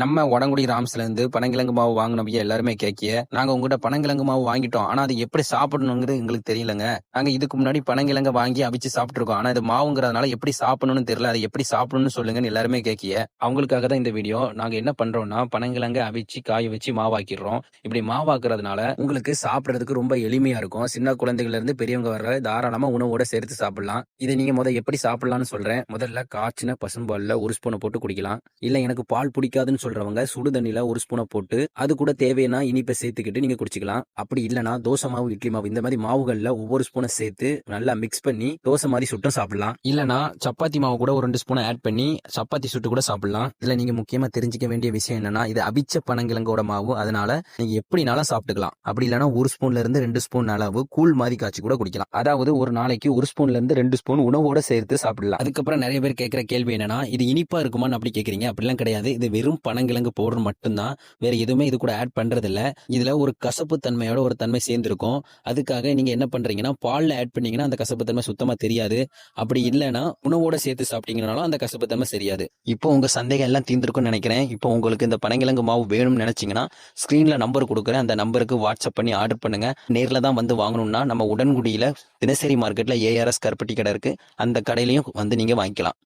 நம்ம உடங்குடி ராம்ஸ்ல இருந்து பனங்கிழங்கு மாவு வாங்கினவங்க எல்லாருமே கேட்கிய நாங்க உங்ககிட்ட பனங்கிழங்கு மாவு வாங்கிட்டோம். ஆனா அது எப்படி சாப்பிடணுங்கிறது எங்களுக்கு தெரியலங்க. நாங்க இதுக்கு முன்னாடி பனங்கிழங்க வாங்கி அவிச்சு சாப்பிட்டுருக்கோம். ஆனா இது மாவுங்கிறதுனால எப்படி சாப்பிடணும்னு தெரியல. அதை எப்படி சாப்பிடணும்னு சொல்லுங்கன்னு எல்லாருமே கேட்கிய அவங்களுக்காக தான் இந்த வீடியோ. நாங்க என்ன பண்றோம்னா பனங்கிழங்க அவிச்சு காய வச்சு மாவாக்கிடுறோம். இப்படி மாவாக்குறதுனால உங்களுக்கு சாப்பிடுறதுக்கு ரொம்ப எளிமையா இருக்கும். சின்ன குழந்தைகள்ல இருந்து பெரியவங்க வர தாராளமா உணவோட சேர்த்து சாப்பிடலாம். இதை நீங்க முதல் எப்படி சாப்பிடலாம்னு சொல்றேன். முதல்ல காய்ச்சின பசும்பாலில் ஒரு ஸ்பூனை போட்டு குடிக்கலாம். இல்ல எனக்கு பால் பிடிக்காதுன்னு சொல்றவங்க சுடு தண்ணியில ஒரு ஸ்பூனை போட்டு அது கூட தேவையான இனிப்பை சேர்த்துக்கிட்டு நீங்க குடிச்சிக்கலாம். அப்படி இல்லைன்னா தோசை மாவு இட்லி மாவு இந்த மாதிரி மாவுகள்ல ஒவ்வொரு ஸ்பூனை சேர்த்து நல்லா மிக்ஸ் பண்ணி தோசை மாதிரி சுட்டும் சாப்பிடலாம். இல்லனா சப்பாத்தி மாவு கூட ஒரு ரெண்டு ஸ்பூனை ஆட் பண்ணி சப்பாத்தி சுட்டு கூட சாப்பிடலாம். இதுல நீங்க முக்கியமா தெரிஞ்சுக்க வேண்டிய விஷயம் என்னன்னா இது அபிச்ச பனங்கிழங்கோட மாவு. அதனால நீங்க எப்படினாலும் சாப்பிட்டுக்கலாம். அப்படி இல்லைனா ஒரு ஸ்பூன்ல இருந்து ரெண்டு ஸ்பூன் அளவு கூழ் மாதிரி காய்ச்சி கூட குடிக்கலாம். அதாவது ஒரு நாளைக்கு ஒரு ஸ்பூன்ல இருந்து ரெண்டு ஸ்பூன் உணவோட சேர்த்து சாப்பிடலாம். அதுக்கப்புறம் நிறைய பேர் கேட்கிற கேள்வி என்னன்னா இது இனிப்பா இருக்குமான்னு அப்படி கேக்குறீங்க அப்படிலாம் கிடையாது. இது வெறும் பனங்கிழங்கு பவுடர் மட்டும்தான். வேற எதுவுமே இது கூட ஆட் பண்ணுறதில்ல இதில் இதுல ஒரு கசப்பு தன்மையோட ஒரு தன்மை சேர்ந்திருக்கும். அதுக்காக நீங்க என்ன பண்றீங்கன்னா பாலில் ஆட் பண்ணீங்கன்னா அந்த கசப்பு தன்மை சுத்தமா தெரியாது. அப்படி இல்லைன்னா உணவோட சேர்த்து சாப்பிட்டீங்கனாலும் அந்த கசப்பு தன்மை தெரியாது. இப்போ உங்க சந்தேகம் எல்லாம் தீர்ந்துருக்கும்னு நினைக்கிறேன். இப்போ உங்களுக்கு இந்த பனங்கிழங்கு மாவு வேணும்னு நினைச்சீங்கன்னா ஸ்கிரீன்ல நம்பர் கொடுக்குறேன். அந்த நம்பருக்கு வாட்ஸ்அப் பண்ணி ஆர்டர் பண்ணுங்க. நேர்ல தான் வந்து வாங்கணும்னா நம்ம உடன்குடியில தினசரி மார்க்கெட்ல ஏஆர்எஸ் கருப்பட்டி கடை இருக்கு. அந்த கடையிலையும் வந்து நீங்க வாங்கிக்கலாம்.